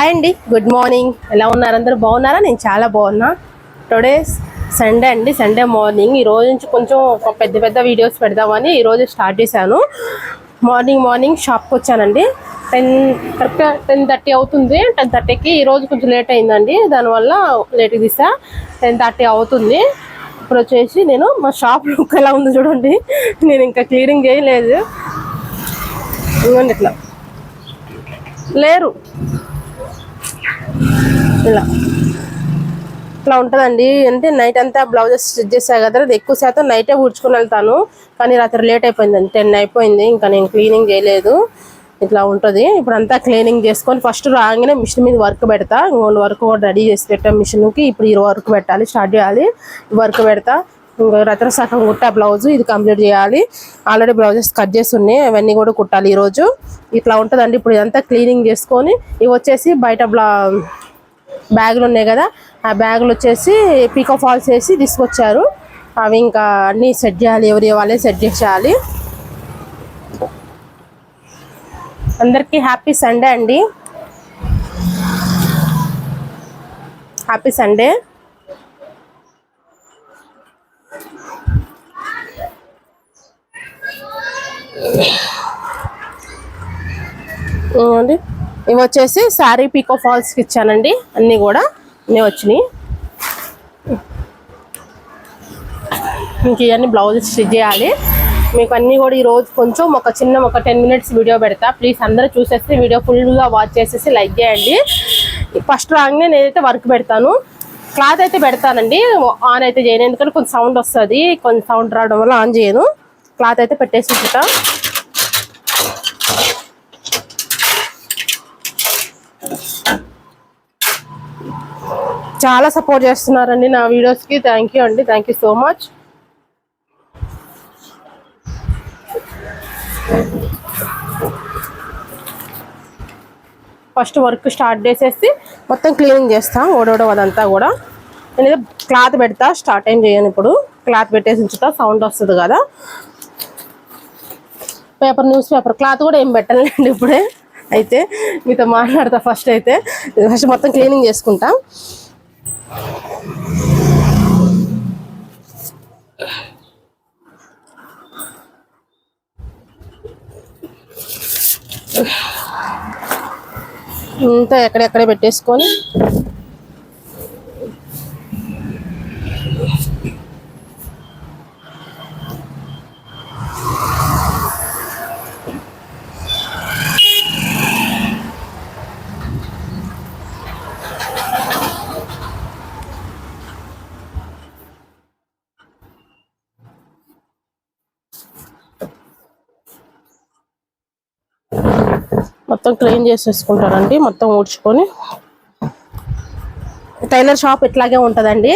Hi అండి good morning ఎలా ఉన్నారు? అందరూ బాగున్నారా? నేను చాలా బాగున్నా. టుడే సండే అండి సండే మార్నింగ్ ఈ రోజు నుంచి కొంచెం ఒక పెద్ద పెద్ద వీడియోస్ పెడదామని ఈరోజు స్టార్ట్ చేశాను. మార్నింగ్ మార్నింగ్ షాప్కి వచ్చానండి. టెన్ కరెక్ట్గా టెన్ థర్టీ అవుతుంది. టెన్ థర్టీకి ఈ రోజు కొంచెం లేట్ అయిందండి. దానివల్ల లేట్గా తీసా. టెన్ థర్టీ అవుతుంది. ఇప్పుడు వచ్చేసి నేను మా షాప్ లుక్ ఎలా ఉందో చూడండి. నేను ఇంకా క్లీనింగ్ చేయలేదు. ఇవ్వండి ఇట్లా. లేరు. ఇలా. ఇట్లా ఉంటుందండి. అంటే నైట్ అంతా బ్లౌజెస్ స్టిచ్ చేసా కదా అది ఎక్కువ శాతం నైటే ఊడ్చుకుని వెళ్తాను. కానీ రాత్రి లేట్ అయిపోయిందండి. టెన్ అయిపోయింది. ఇంకా నేను క్లీనింగ్ చేయలేదు. ఇట్లా ఉంటుంది. ఇప్పుడు అంతా క్లీనింగ్ చేసుకొని ఫస్ట్ రాగానే మిషన్ మీద వర్క్ పెడతా. ఇంకొన్ని వర్క్ కూడా రెడీ చేసి పెట్టాం మిషన్కి. ఇప్పుడు ఈ వర్క్ పెట్టాలి స్టార్ట్ చేయాలి. వర్క్ పెడతా. ఇంకా సగం కుట్టా బ్లౌజ్ ఇది కంప్లీట్ చేయాలి. ఆల్రెడీ బ్లౌజెస్ కట్ చేసి ఉన్నాయి అవన్నీ కూడా కుట్టాలి ఈరోజు. ఇట్లా ఉంటుందండి ఇప్పుడు ఇదంతా క్లీనింగ్ చేసుకొని ఇవి వచ్చేసి బయట బ్లా బ్యాగులు ఉన్నాయి కదా ఆ బ్యాగులు వచ్చేసి పీకో ఫాల్స్ వేసి తీసుకొచ్చారు. అవి ఇంకా అన్నీ సెట్ చేయాలి ఎవరి వాళ్ళే సెట్ చేసేయాలి. అందరికీ హ్యాపీ సండే అండి. హ్యాపీ సండే అండి ఇవి వచ్చేసి శారీ పీకో ఫాల్స్కి ఇచ్చానండి. అన్నీ కూడా అన్నీ వచ్చినాయి. ఇంక ఇవన్నీ బ్లౌజెస్ స్టిచ్ చేయాలి. మీకు అన్నీ కూడా ఈ రోజు కొంచెం ఒక చిన్న ఒక టెన్ మినిట్స్ వీడియో పెడతా. ప్లీజ్ అందరూ చూసేసి వీడియో ఫుల్గా వాచ్ చేసేసి లైక్ చేయండి. ఫస్ట్ రాగానే నేనైతే వర్క్ పెడతాను. క్లాత్ అయితే పెడతానండి. ఆన్ అయితే చేయను. ఎందుకంటే కొంచెం సౌండ్ వస్తుంది. కొంచెం సౌండ్ రావడం వల్ల ఆన్ చేయను. క్లాత్ అయితే పెట్టేసి ఉంచుతా. చాలా సపోర్ట్ చేస్తున్నారండి నా వీడియోస్కి థ్యాంక్ యూ అండి. Thank you so much first work start చేసేసి మొత్తం క్లీనింగ్ చేస్తా. ఓడోడో అదంతా కూడా. నేను క్లాత్ పెడతా. స్టార్ట్ ఏం చేయను ఇప్పుడు. క్లాత్ పెట్టేసి ఉంచుతా. సౌండ్ వస్తుంది కదా. పేపర్ న్యూస్ పేపర్ క్లాత్ కూడా ఏం పెట్టలేండి ఇప్పుడే. అయితే మీతో మాట్లాడతా ఫస్ట్ అయితే. ఫస్ట్ మొత్తం క్లీనింగ్ చేసుకుంటా. ఇంత ఎక్కడెక్కడే పెట్టేసుకొని మొత్తం క్లీన్ చేసేసుకుంటారండి మొత్తం ఊడ్చుకొని. టైలర్ షాప్ ఇట్లాగే ఉంటుందండి.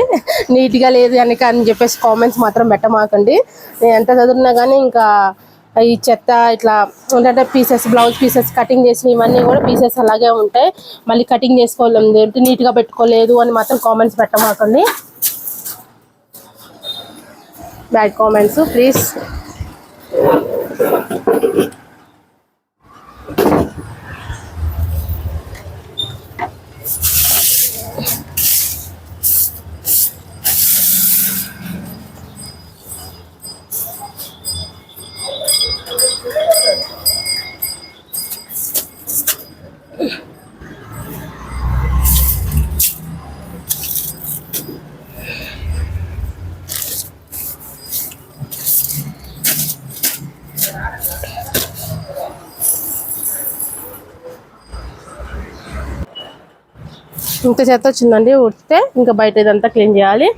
నీట్గా లేదు అని అని చెప్పేసి కామెంట్స్ మాత్రం పెట్టమాకండి. నేను ఎంత చదివినా కానీ ఇంకా ఈ చెత్త ఇట్లా ఏంటంటే పీసెస్ బ్లౌజ్ పీసెస్ కటింగ్ చేసిన ఇవన్నీ కూడా పీసెస్ అలాగే ఉంటాయి. మళ్ళీ కటింగ్ చేసుకోలేదు ఏంటి నీట్గా పెట్టుకోలేదు అని మాత్రం కామెంట్స్ పెట్టమాకండి. Bad comments please. ఇంత చెత్త వచ్చిందండి ఉడితే ఇంకా బయట ఇదంతా క్లీన్ చేయాలి.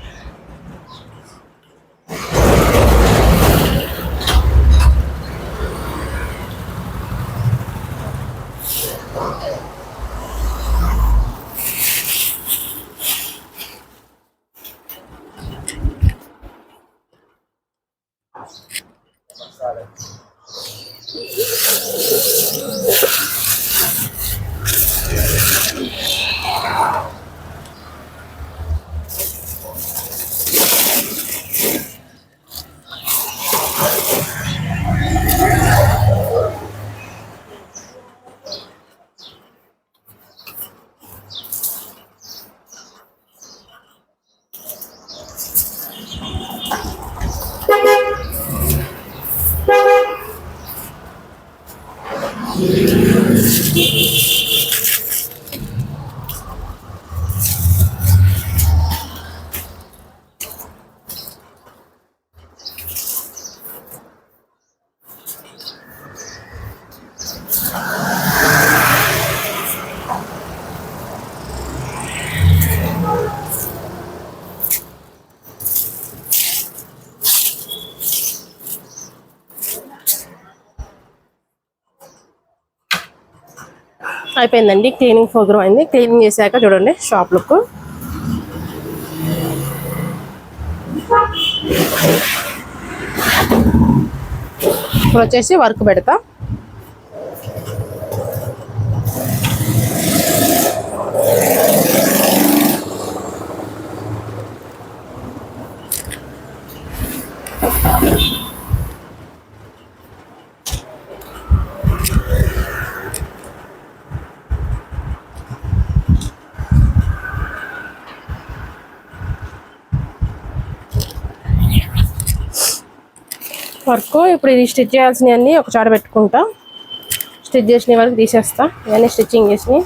はい。అయిపోయిందండి. క్లీనింగ్ ప్రోగ్రామ్ అయింది. క్లీనింగ్ చేశాక చూడండి షాప్ లుక్. ఇప్పుడు వచ్చేసి వర్క్ పెడతా. వర్క్. ఇప్పుడు ఇది స్టిచ్ చేయాల్సినవన్నీ ఒక చోట పెట్టుకుంటా. స్టిచ్ చేసిన వరకు తీసేస్తా. ఇవన్నీ స్టిచ్చింగ్ చేసి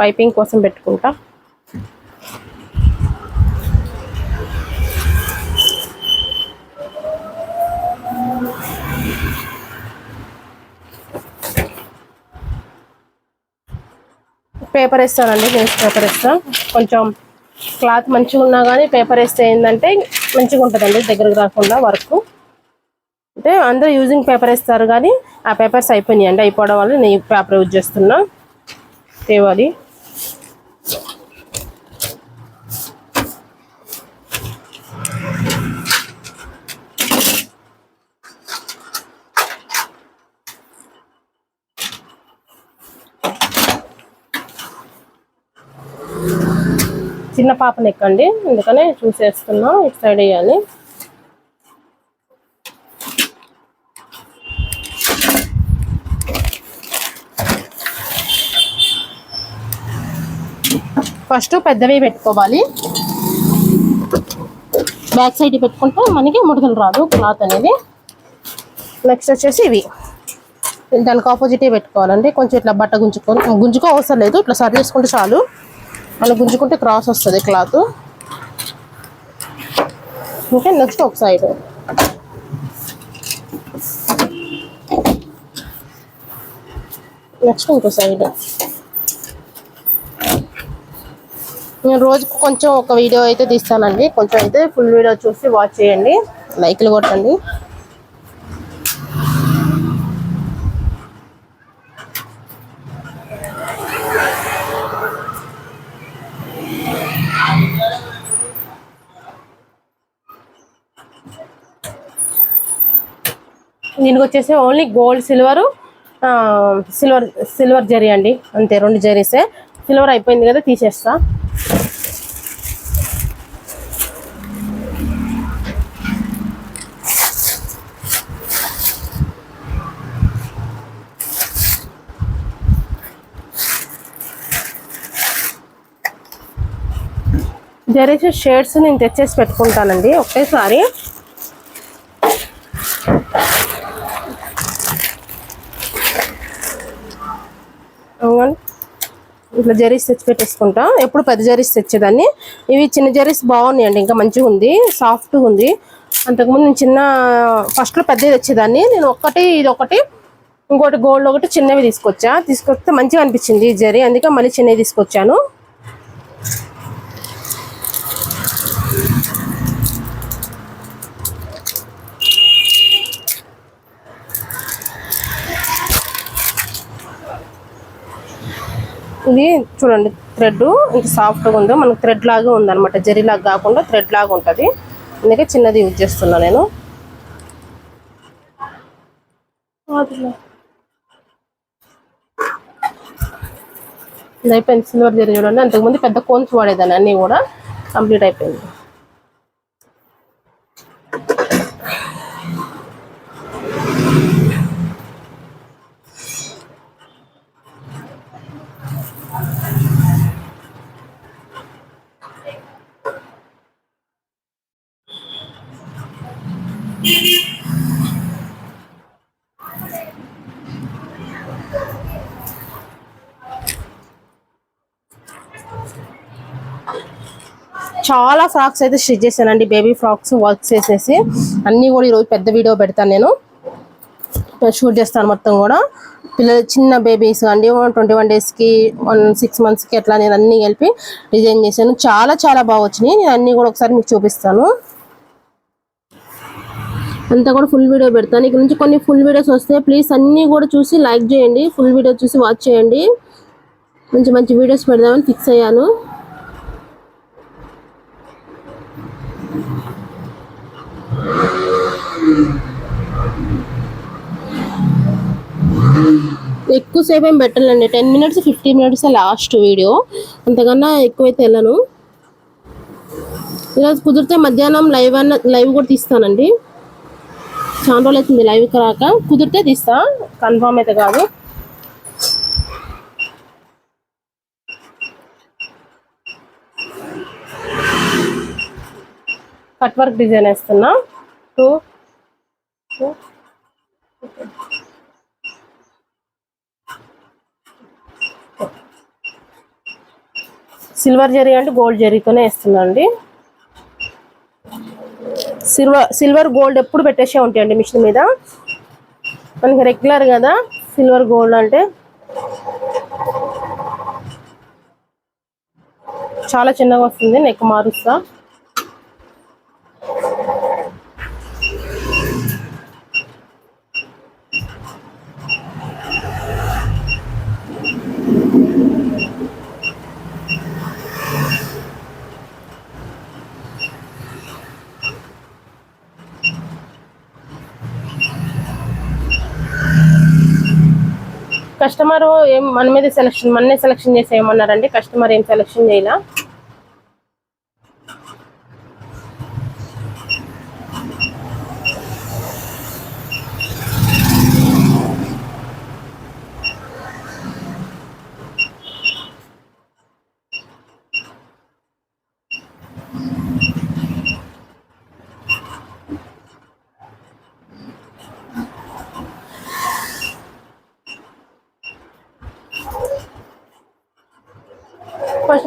పైపింగ్ కోసం పెట్టుకుంటా. పేపర్ వేస్తానండి న్యూస్ పేపర్ వేస్తా. కొంచెం క్లాత్ మంచిగా ఉన్నా కానీ పేపర్ వేస్తే ఏంటంటే మంచిగా ఉంటుందండి దగ్గరకు రాకుండా వర్క్. అంటే అందరూ యూజింగ్ పేపర్ ఇస్తారు కానీ ఆ పేపర్స్ అయిపోయినాయి. అండి అయిపోవడం వల్ల నేను పేపర్ యూజ్ చేస్తున్నా. తేవాలి. చిన్న పాపను ఎక్కండి అందుకనే చూసేస్తున్నా. ఇటు సైడ్ వేయాలి. ఫస్ట్ పెద్దవి పెట్టుకోవాలి. బ్యాక్ సైడ్ పెట్టుకుంటే మనకి ముడతలు రాదు క్లాత్ అనేది. నెక్స్ట్ వచ్చేసి ఇవి. దానికి ఆపోజిటే పెట్టుకోవాలండి. కొంచెం ఇట్లా బట్ట గుంజుకొని గుంజుకో అవసరం లేదు. ఇట్లా సరి చేసుకుంటే చాలు. అలా గుంజుకుంటే క్రాస్ వస్తుంది క్లాత్. ఓకే నెక్స్ట్ ఒక సైడ్ నెక్స్ట్ ఇంకో సైడ్ నేను రోజుకు కొంచెం ఒక వీడియో అయితే తీస్తానండి. కొంచెం అయితే ఫుల్ వీడియో చూసి వాచ్ చేయండి. లైక్లు కొట్టండి. దీనికి వచ్చేసి only gold silver silver silver zari అండి. అంతే రెండు జరీసే సిల్వర్ అయిపోయింది కదా తీసేస్తా. జరీస్ షేడ్స్ నేను తెచ్చేసి పెట్టుకుంటానండి ఒకేసారి. ఇట్లా జరీస్ తెచ్చి పెట్టేసుకుంటా. ఎప్పుడు పెద్ద జరీస్ తెచ్చేదాన్ని. ఇవి చిన్న జరీస్ బాగున్నాయండి ఇంకా మంచిగా ఉంది సాఫ్ట్గా ఉంది. అంతకుముందు నేను చిన్న ఫస్ట్లో పెద్దవి తెచ్చేదాన్ని. నేను ఒక్కటి ఇది ఒకటి ఇంకోటి గోల్డ్ ఒకటి చిన్నవి తీసుకొచ్చా. తీసుకొస్తే మంచిగా అనిపించింది ఈ జరీ. అందుకే మళ్ళీ చిన్నవి తీసుకొచ్చాను. ఇది చూడండి థ్రెడ్ ఇంత సాఫ్ట్గా ఉందో మనకు థ్రెడ్ లాగా ఉందన్నమాట. జరీ లాగా కాకుండా థ్రెడ్ లాగా ఉంటుంది. అందుకే చిన్నది యూజ్ చేస్తున్నా నేను. ఇది అయిపోయింది సిల్వర్ జరీ చూడండి. అంతకుముందు పెద్ద కోన్స్ వాడేదాన్ని అన్నీ కూడా కంప్లీట్ అయిపోయింది. చాలా ఫ్రాక్స్ అయితే స్టిచ్ చేశానండి. బేబీ ఫ్రాక్స్ వర్క్ చేసేసి అన్నీ కూడా ఈరోజు పెద్ద వీడియో పెడతాను నేను. షూట్ చేస్తాను మొత్తం కూడా. పిల్లలు చిన్న బేబీస్ అండి. ట్వంటీ వన్ డేస్కి వన్ సిక్స్ మంత్స్కి అట్లా నేను అన్నీ కలిపి డిజైన్ చేశాను. చాలా చాలా బాగా వచ్చినాయి. నేను అన్నీ కూడా ఒకసారి మీకు చూపిస్తాను. అంతా కూడా ఫుల్ వీడియో పెడతాను. ఇక్కడ నుంచి కొన్ని ఫుల్ వీడియోస్ వస్తే ప్లీజ్ అన్నీ కూడా చూసి లైక్ చేయండి. ఫుల్ వీడియో చూసి వాచ్ చేయండి. మంచి మంచి వీడియోస్ పెడదామని ఫిక్స్ అయ్యాను. ఎక్కువసేపు ఏం పెట్టాలండి ten minutes fifteen minutes last video అంతకన్నా ఎక్కువైతే వెళ్ళను. ఈరోజు కుదిరితే మధ్యాహ్నం లైవ్ అన్న లైవ్ కూడా తీస్తానండి. చాలా రోజులు అవుతుంది లైవ్ రాక. కుదిరితే తీస్తా. కన్ఫామ్ అయితే కాదు. కట్ వర్క్ డిజైన్ వేస్తున్నా. టూ టూ సిల్వర్ జరీ అంటే గోల్డ్ జరీతోనే వేస్తుందండి సిల్వర్ సిల్వర్ గోల్డ్ ఎప్పుడు పెట్టేసే ఉంటాయండి మిషన్ మీద. మనకి రెగ్యులర్ కదా సిల్వర్ గోల్డ్ అంటే. చాలా చిన్నగా వస్తుంది నెక్ మారుస్తా. కస్టమర్ ఏం మన మీద సెలక్షన్ మననే సెలక్షన్ చేసి ఏమన్నారండి కస్టమర్ ఏం సెలక్షన్ చేయాల?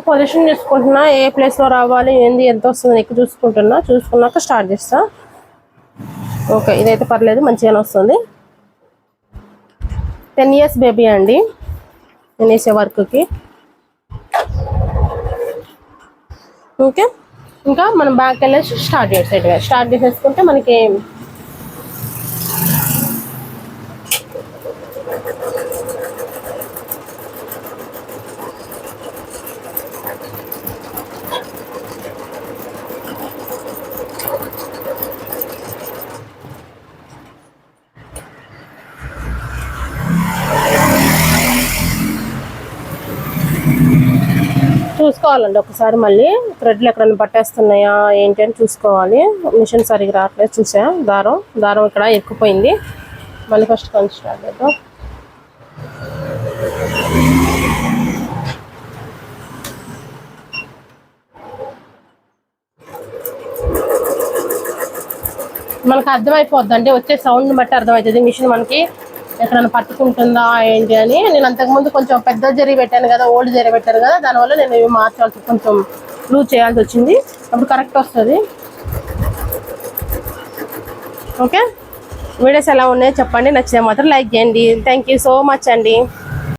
పొజిషన్ చూసుకుంటున్నా ఏ ప్లేస్లో రావాలి ఏంది ఎంత వస్తుంది ఎక్కువ చూసుకుంటున్నా. చూసుకున్నాక స్టార్ట్ చేస్తా. ఓకే ఇదైతే పర్లేదు మంచిగానే వస్తుంది. టెన్ ఇయర్స్ బేబీ అండి. నేను వేసే వర్క్కి ఓకే ఇంకా మనం బ్యాక్ వెళ్ళేసి స్టార్ట్ చేసేట్టుగా. స్టార్ట్ చేసేసుకుంటే మనకి చూసుకోవాలండి ఒకసారి మళ్ళీ థ్రెడ్లు ఎక్కడైనా పట్టేస్తున్నాయా ఏంటి అని చూసుకోవాలి. మిషన్ సరిగ్గా రావట్లేదు చూసా. దారం దారం ఇక్కడ ఎక్కుపోయింది. మళ్ళీ ఫస్ట్ కొంచెం రాలేదు మనకు అర్థమైపోద్ది అంటే వచ్చే సౌండ్ని బట్టి అర్థమవుతుంది. మిషన్ మనకి ఎక్కడైనా పట్టుకుంటుందా ఏంటి అని. నేను అంతకుముందు కొంచెం పెద్ద జరి పెట్టాను కదా ఓల్డ్ జరి పెట్టాను కదా దానివల్ల నేను ఇవి మార్చాల్సి కొంచెం లూజ్ చేయాల్సి వచ్చింది. అప్పుడు కరెక్ట్ వస్తుంది. ఓకే? వీడియోస్ ఎలా ఉన్నాయో చెప్పండి. నచ్చితే మాత్రం లైక్ చేయండి. థ్యాంక్ యూ సో మచ్ అండి.